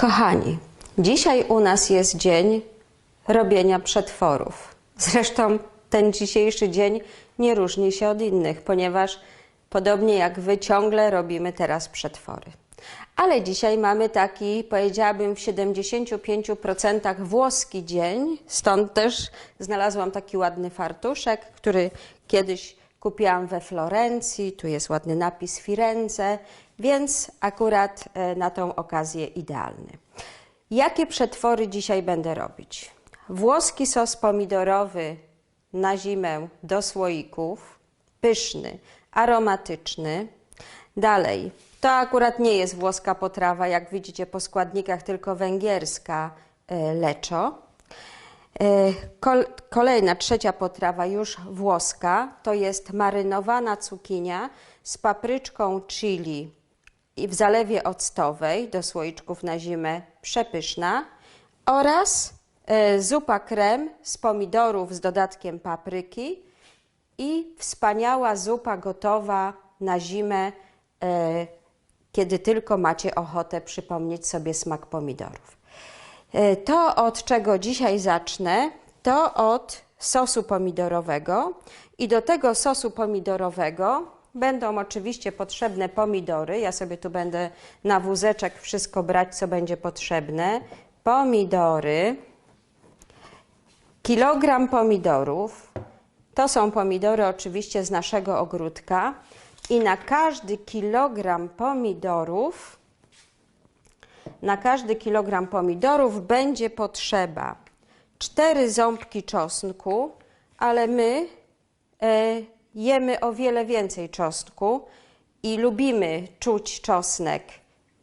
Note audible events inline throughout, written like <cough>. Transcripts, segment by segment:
Kochani, dzisiaj u nas jest dzień robienia przetworów. Zresztą ten dzisiejszy dzień nie różni się od innych, ponieważ podobnie jak Wy ciągle robimy teraz przetwory. Ale dzisiaj mamy taki, powiedziałabym, w 75% włoski dzień, stąd też znalazłam taki ładny fartuszek, który kiedyś kupiłam we Florencji. Tu jest ładny napis Firenze, więc akurat e, na tą okazję idealny. Jakie przetwory dzisiaj będę robić? Włoski sos pomidorowy na zimę do słoików, pyszny, aromatyczny. Dalej, to akurat nie jest włoska potrawa, jak widzicie po składnikach, tylko węgierska e, leczo. E, kol- Kolejna, trzecia potrawa, już włoska, to jest marynowana cukinia z papryczką chili i w zalewie octowej do słoiczków na zimę, przepyszna. Oraz zupa krem z pomidorów z dodatkiem papryki i wspaniała zupa gotowa na zimę, e, kiedy tylko macie ochotę przypomnieć sobie smak pomidorów. E, To, od czego dzisiaj zacznę, to od sosu pomidorowego. I do tego sosu pomidorowego będą oczywiście potrzebne pomidory. Ja sobie tu będę na wózeczek wszystko brać, co będzie potrzebne. Pomidory, kilogram pomidorów. To są pomidory oczywiście z naszego ogródka. I na każdy kilogram pomidorów na każdy kilogram pomidorów będzie potrzeba 4 ząbki czosnku, ale my e, jemy o wiele więcej czosnku i lubimy czuć czosnek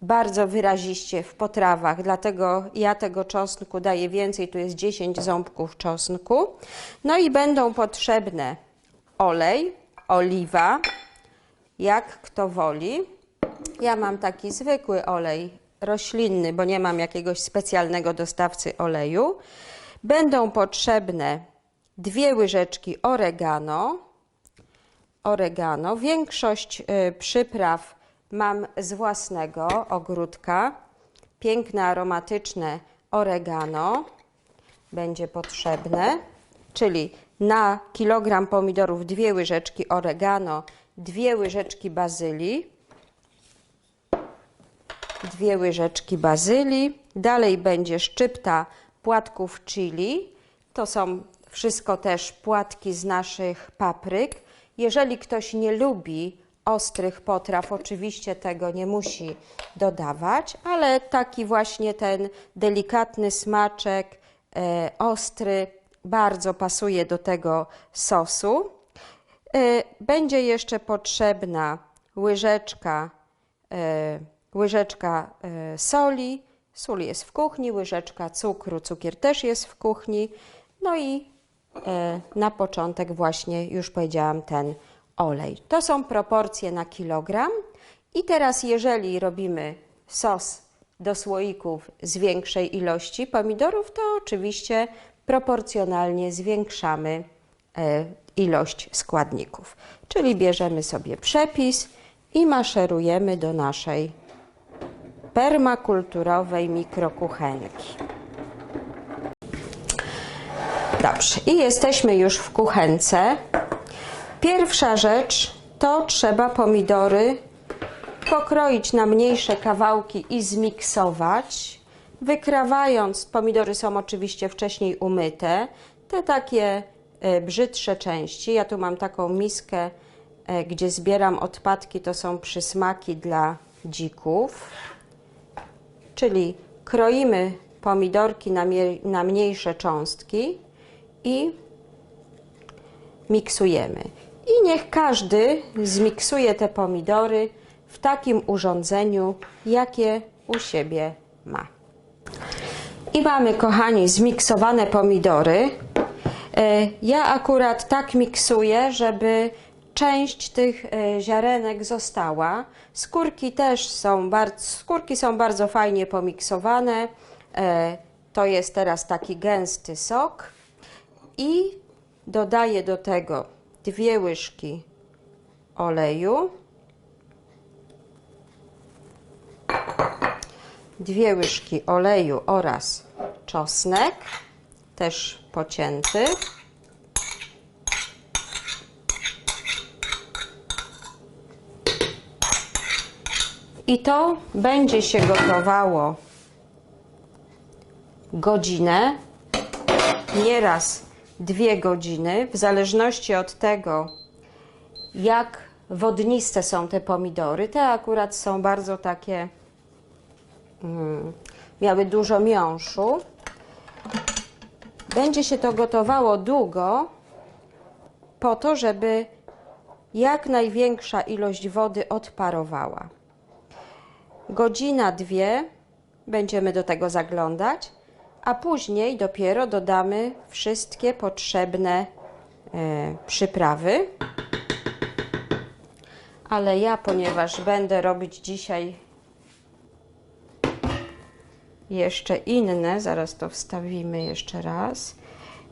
bardzo wyraziście w potrawach, dlatego ja tego czosnku daję więcej, tu jest 10 ząbków czosnku. No i będą potrzebne olej, oliwa, jak kto woli. Ja mam taki zwykły olej roślinny, bo nie mam jakiegoś specjalnego dostawcy oleju. Będą potrzebne dwie łyżeczki oregano. Oregano. Większość y, przypraw mam z własnego ogródka. Piękne, aromatyczne oregano będzie potrzebne, czyli na kilogram pomidorów dwie łyżeczki oregano, dwie łyżeczki bazylii, dwie łyżeczki bazylii. Dalej będzie szczypta płatków chili. To są wszystko też płatki z naszych papryk. Jeżeli ktoś nie lubi ostrych potraw, oczywiście tego nie musi dodawać, ale taki właśnie ten delikatny smaczek, e, ostry, bardzo pasuje do tego sosu. E, Będzie jeszcze potrzebna łyżeczka, e, łyżeczka e, soli. Sól jest w kuchni, łyżeczka cukru, cukier też jest w kuchni. No i e, na początek właśnie już powiedziałam ten olej. To są proporcje na kilogram. I teraz jeżeli robimy sos do słoików z większej ilości pomidorów, to oczywiście proporcjonalnie zwiększamy e, ilość składników. Czyli bierzemy sobie przepis i maszerujemy do naszej permakulturowej mikrokuchenki. Dobrze, i jesteśmy już w kuchence. Pierwsza rzecz to trzeba pomidory pokroić na mniejsze kawałki i zmiksować. Wykrawając, pomidory są oczywiście wcześniej umyte, te takie e, brzydsze części. Ja tu mam taką miskę, e, gdzie zbieram odpadki, to są przysmaki dla dzików. Czyli kroimy pomidorki na, na mniejsze cząstki i miksujemy. I niech każdy zmiksuje te pomidory w takim urządzeniu, jakie u siebie ma. I mamy, kochani, zmiksowane pomidory. E, Ja akurat tak miksuję, żeby część tych e, ziarenek została. Skórki też są bardzo, skórki są bardzo fajnie pomiksowane. E, To jest teraz taki gęsty sok i dodaję do tego dwie łyżki oleju, dwie łyżki oleju oraz czosnek, też pocięty. I to będzie się gotowało godzinę, nieraz dwie godziny, w zależności od tego, jak wodniste są te pomidory. Te akurat są bardzo takie, mm, miały dużo miąższu. Będzie się to gotowało długo, po to, żeby jak największa ilość wody odparowała. Godzina, dwie będziemy do tego zaglądać, a później dopiero dodamy wszystkie potrzebne e, przyprawy. Ale ja, ponieważ będę robić dzisiaj jeszcze inne, zaraz to wstawimy jeszcze raz,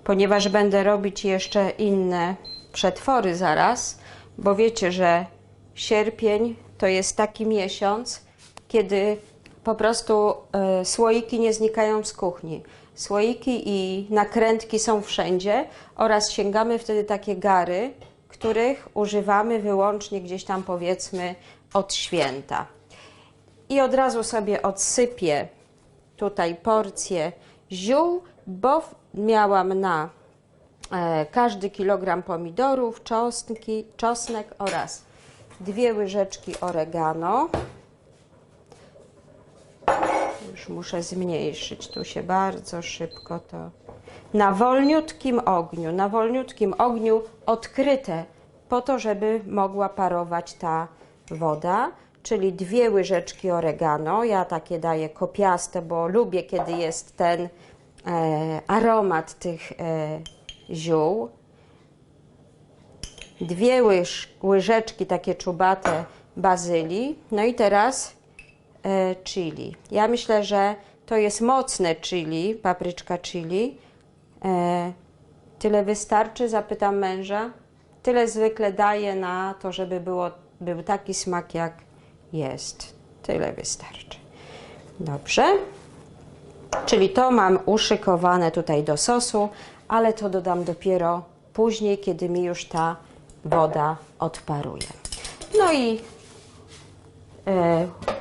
ponieważ będę robić jeszcze inne przetwory zaraz, bo wiecie, że sierpień to jest taki miesiąc, kiedy po prostu e, słoiki nie znikają z kuchni. Słoiki i nakrętki są wszędzie oraz sięgamy wtedy takie gary, których używamy wyłącznie gdzieś tam powiedzmy od święta. I od razu sobie odsypię tutaj porcję ziół, bo miałam na e, każdy kilogram pomidorów, czosnki, czosnek oraz dwie łyżeczki oregano. Muszę zmniejszyć, tu się bardzo szybko to. Na wolniutkim ogniu, na wolniutkim ogniu odkryte, po to, żeby mogła parować ta woda, czyli dwie łyżeczki oregano. Ja takie daję kopiaste, bo lubię, kiedy jest ten e, aromat tych e, ziół. Dwie łyż, łyżeczki takie czubate bazylii. No i teraz chili. Ja myślę, że to jest mocne chili, papryczka chili. E, tyle wystarczy? Zapytam męża. Tyle zwykle daję na to, żeby było, był taki smak, jak jest. Tyle wystarczy. Dobrze. Czyli to mam uszykowane tutaj do sosu, ale to dodam dopiero później, kiedy mi już ta woda odparuje. No i e,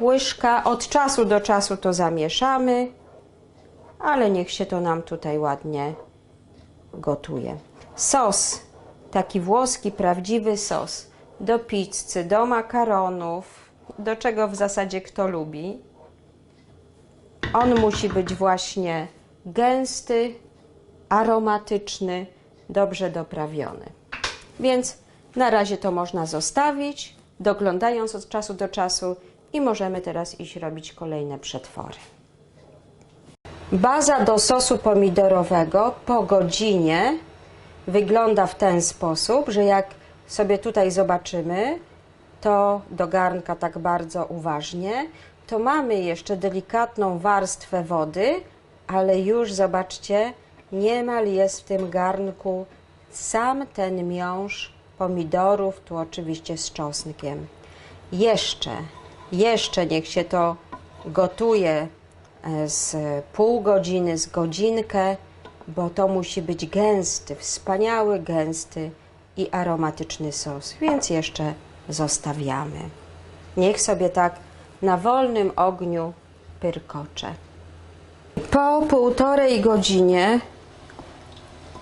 łyżka. Od czasu do czasu to zamieszamy, ale niech się to nam tutaj ładnie gotuje. Sos, taki włoski, prawdziwy sos do pizzy, do makaronów, do czego w zasadzie kto lubi. On musi być właśnie gęsty, aromatyczny, dobrze doprawiony. Więc na razie to można zostawić, doglądając od czasu do czasu i możemy teraz iść robić kolejne przetwory. Baza do sosu pomidorowego po godzinie wygląda w ten sposób, że jak sobie tutaj zobaczymy, to do garnka tak bardzo uważnie, to mamy jeszcze delikatną warstwę wody, ale już zobaczcie, niemal jest w tym garnku sam ten miąższ pomidorów, tu oczywiście z czosnkiem. Jeszcze, jeszcze niech się to gotuje e, z pół godziny, z godzinkę, bo to musi być gęsty, wspaniały, gęsty i aromatyczny sos, więc jeszcze zostawiamy. Niech sobie tak na wolnym ogniu pyrkocze. Po półtorej godzinie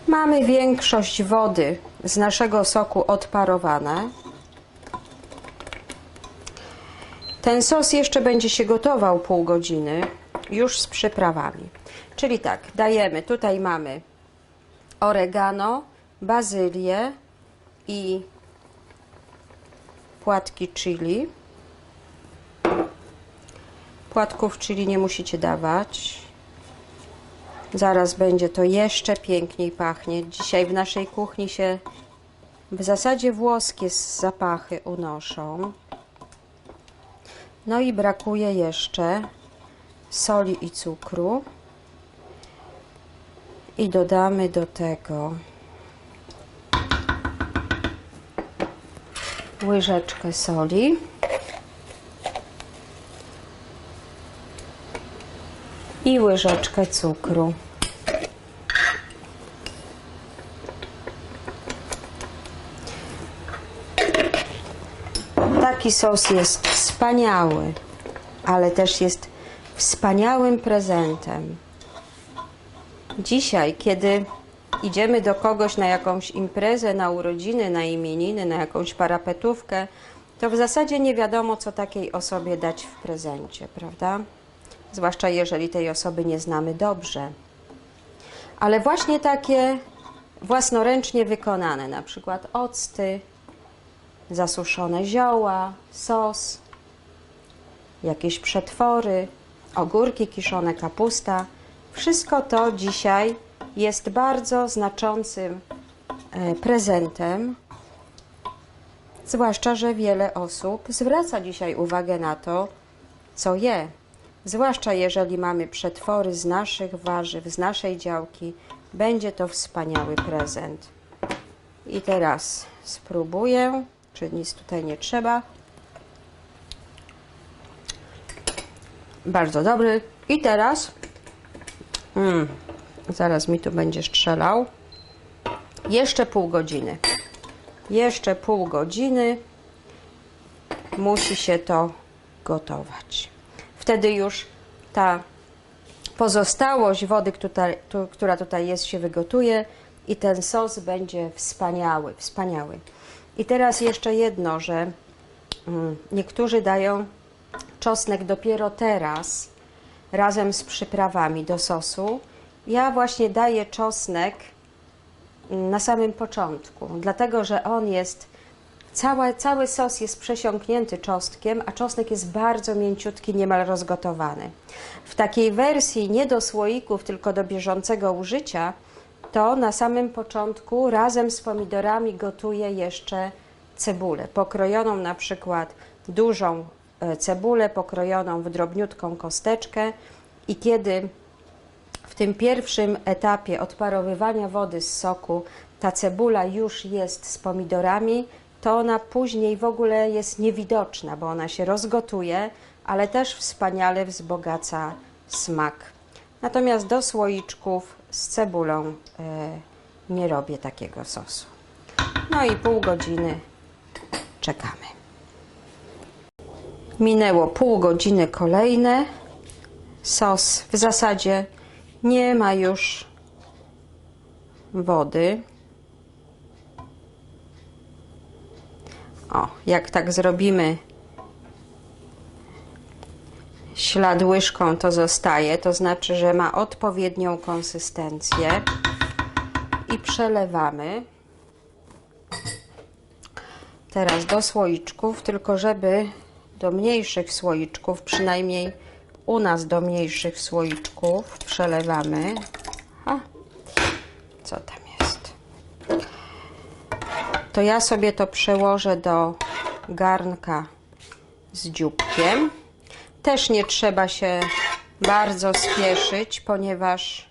mamy większość wody z naszego soku odparowane. Ten sos jeszcze będzie się gotował pół godziny, już z przyprawami. Czyli tak, dajemy, tutaj mamy oregano, bazylię i płatki chili. Płatków chili nie musicie dawać. Zaraz będzie to jeszcze piękniej pachnieć. Dzisiaj w naszej kuchni się w zasadzie włoskie zapachy unoszą. No i brakuje jeszcze soli i cukru. I dodamy do tego łyżeczkę soli. I łyżeczkę cukru. Taki sos jest wspaniały, ale też jest wspaniałym prezentem. Dzisiaj, kiedy idziemy do kogoś na jakąś imprezę, na urodziny, na imieniny, na jakąś parapetówkę, to w zasadzie nie wiadomo, co takiej osobie dać w prezencie, prawda? Zwłaszcza jeżeli tej osoby nie znamy dobrze. Ale właśnie takie własnoręcznie wykonane, na przykład octy, zasuszone zioła, sos, jakieś przetwory, ogórki kiszone, kapusta. Wszystko to dzisiaj jest bardzo znaczącym e, prezentem. Zwłaszcza, że wiele osób zwraca dzisiaj uwagę na to, co je. Zwłaszcza jeżeli mamy przetwory z naszych warzyw, z naszej działki, będzie to wspaniały prezent. I teraz spróbuję, czy nic tutaj nie trzeba. Bardzo dobry. I teraz, mm, zaraz mi tu będzie strzelał. Jeszcze pół godziny. Jeszcze pół godziny musi się to gotować. Wtedy już ta pozostałość wody, która, tu, która tutaj jest, się wygotuje i ten sos będzie wspaniały, wspaniały. I teraz jeszcze jedno, że mm, niektórzy dają czosnek dopiero teraz, razem z przyprawami do sosu. Ja właśnie daję czosnek mm, na samym początku, dlatego że on jest, cała, cały sos jest przesiąknięty czosnkiem, a czosnek jest bardzo mięciutki, niemal rozgotowany. W takiej wersji nie do słoików, tylko do bieżącego użycia, to na samym początku razem z pomidorami gotuję jeszcze cebulę, pokrojoną na przykład dużą e, cebulę, pokrojoną w drobniutką kosteczkę i kiedy w tym pierwszym etapie odparowywania wody z soku ta cebula już jest z pomidorami, to ona później w ogóle jest niewidoczna, bo ona się rozgotuje, ale też wspaniale wzbogaca smak. Natomiast do słoiczków z cebulą e, nie robię takiego sosu. No i pół godziny czekamy. Minęło pół godziny kolejne. Sos w zasadzie nie ma już wody. O, jak tak zrobimy ślad łyżką, to zostaje. To znaczy, że ma odpowiednią konsystencję. I przelewamy. Teraz do słoiczków, tylko żeby do mniejszych słoiczków, przynajmniej u nas do mniejszych słoiczków przelewamy. A, co tam? To ja sobie to przełożę do garnka z dzióbkiem. Też nie trzeba się bardzo spieszyć, ponieważ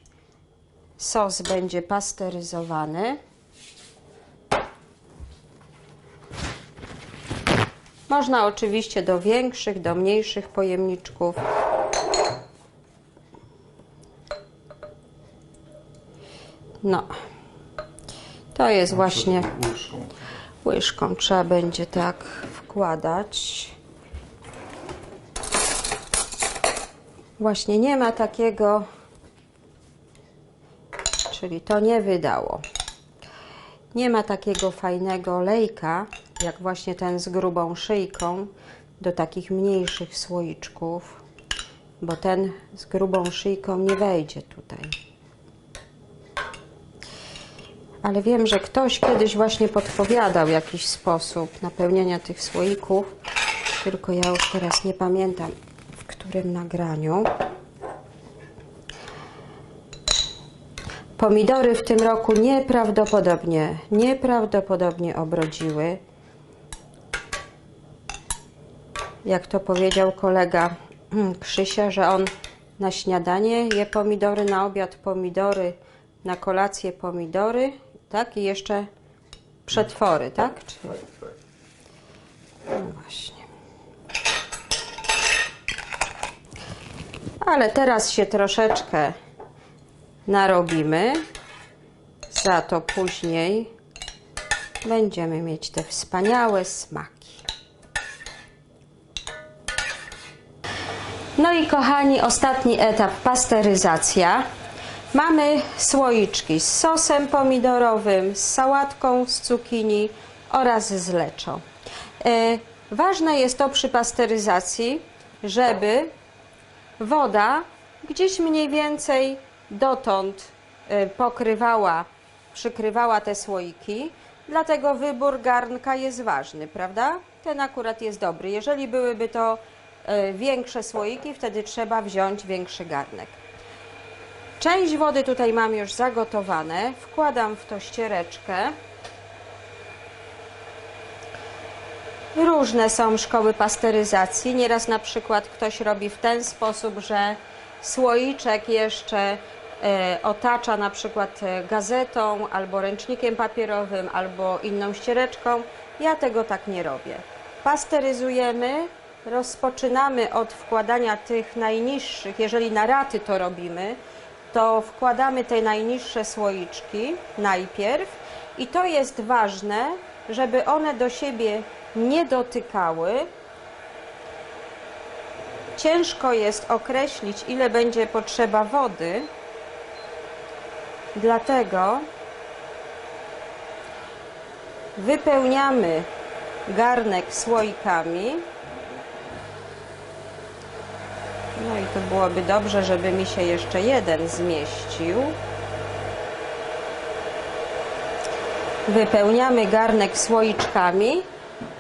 sos będzie pasteryzowany. Można oczywiście do większych, do mniejszych pojemniczków. No, to jest właśnie Łyżką. łyżką. Trzeba będzie tak wkładać. Właśnie nie ma takiego, czyli to nie wydało. Nie ma takiego fajnego lejka, jak właśnie ten z grubą szyjką, do takich mniejszych słoiczków, bo ten z grubą szyjką nie wejdzie tutaj. Ale wiem, że ktoś kiedyś właśnie podpowiadał jakiś sposób napełniania tych słoików, tylko ja już teraz nie pamiętam w którym nagraniu. Pomidory w tym roku nieprawdopodobnie, nieprawdopodobnie obrodziły. Jak to powiedział kolega mm, Krzysia, że on na śniadanie je pomidory, na obiad pomidory, na kolację pomidory, tak? I jeszcze przetwory, tak? Czy... No właśnie. Ale teraz się troszeczkę narobimy. Za to później będziemy mieć te wspaniałe smaki. No i kochani, ostatni etap pasteryzacja. Mamy słoiczki z sosem pomidorowym, z sałatką z cukinii oraz z leczą. E, ważne jest to przy pasteryzacji, żeby woda gdzieś mniej więcej dotąd e, pokrywała, przykrywała te słoiki, dlatego wybór garnka jest ważny, prawda? Ten akurat jest dobry. Jeżeli byłyby to e, większe słoiki, wtedy trzeba wziąć większy garnek. Część wody tutaj mam już zagotowane. Wkładam w to ściereczkę. Różne są szkoły pasteryzacji. Nieraz na przykład ktoś robi w ten sposób, że słoiczek jeszcze e, otacza na przykład e, gazetą albo ręcznikiem papierowym albo inną ściereczką. Ja tego tak nie robię. Pasteryzujemy, rozpoczynamy od wkładania tych najniższych, jeżeli na raty to robimy, to wkładamy te najniższe słoiczki najpierw i to jest ważne, żeby one do siebie nie dotykały. Ciężko jest określić, ile będzie potrzeba wody, dlatego wypełniamy garnek słoikami. No i to byłoby dobrze, żeby mi się jeszcze jeden zmieścił. Wypełniamy garnek słoiczkami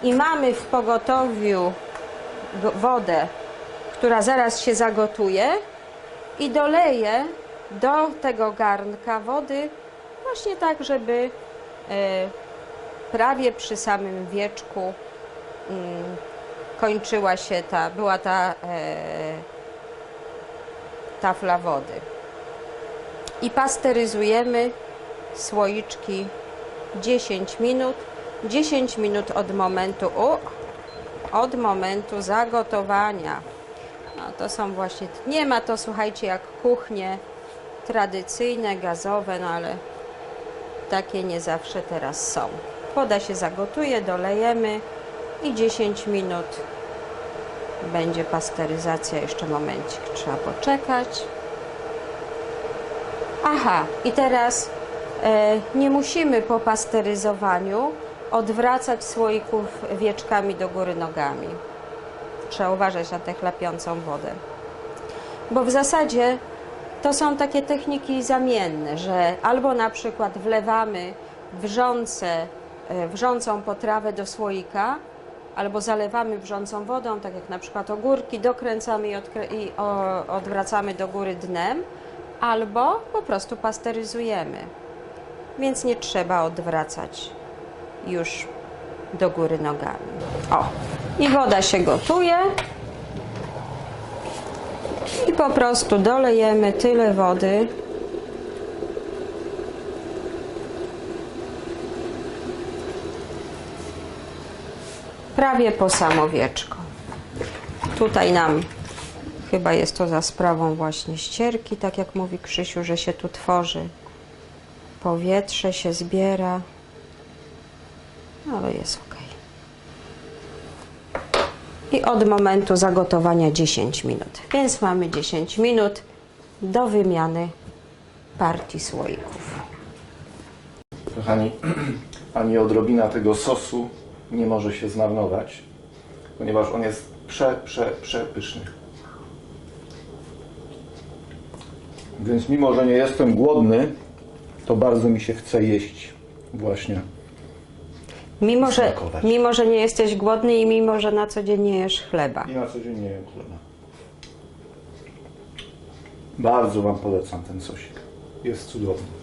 i mamy w pogotowiu go- wodę, która zaraz się zagotuje i doleję do tego garnka wody właśnie tak, żeby e, prawie przy samym wieczku mm, kończyła się ta, była ta e, tafla wody. I pasteryzujemy słoiczki 10 minut. 10 minut od momentu, u, od momentu zagotowania. No to są właśnie, nie ma to słuchajcie jak kuchnie tradycyjne, gazowe, no ale takie nie zawsze teraz są. Woda się zagotuje, dolejemy i 10 minut będzie pasteryzacja. Jeszcze momencik, trzeba poczekać. Aha, i teraz e, nie musimy po pasteryzowaniu odwracać słoików wieczkami do góry nogami. Trzeba uważać na tę chlapiącą wodę. Bo w zasadzie to są takie techniki zamienne, że albo na przykład wlewamy wrzące, e, wrzącą potrawę do słoika, albo zalewamy wrzącą wodą, tak jak na przykład ogórki, dokręcamy i, i o, odwracamy do góry dnem, albo po prostu pasteryzujemy. Więc nie trzeba odwracać już do góry nogami. O, i woda się gotuje. I po prostu dolejemy tyle wody, prawie po samo wieczko. Tutaj nam chyba jest to za sprawą właśnie ścierki, tak jak mówi Krzysiu, że się tu tworzy. Powietrze się zbiera, ale jest ok. I od momentu zagotowania 10 minut. Więc mamy 10 minut do wymiany partii słoików. Kochani, <clears throat> ani odrobina tego sosu nie może się zmarnować, ponieważ on jest prze, prze, przepyszny. Więc mimo, że nie jestem głodny, to bardzo mi się chce jeść właśnie. Mimo że, Smakować. mimo, że nie jesteś głodny i mimo, że na co dzień nie jesz chleba. I na co dzień nie jem chleba. Bardzo Wam polecam ten sosik. Jest cudowny.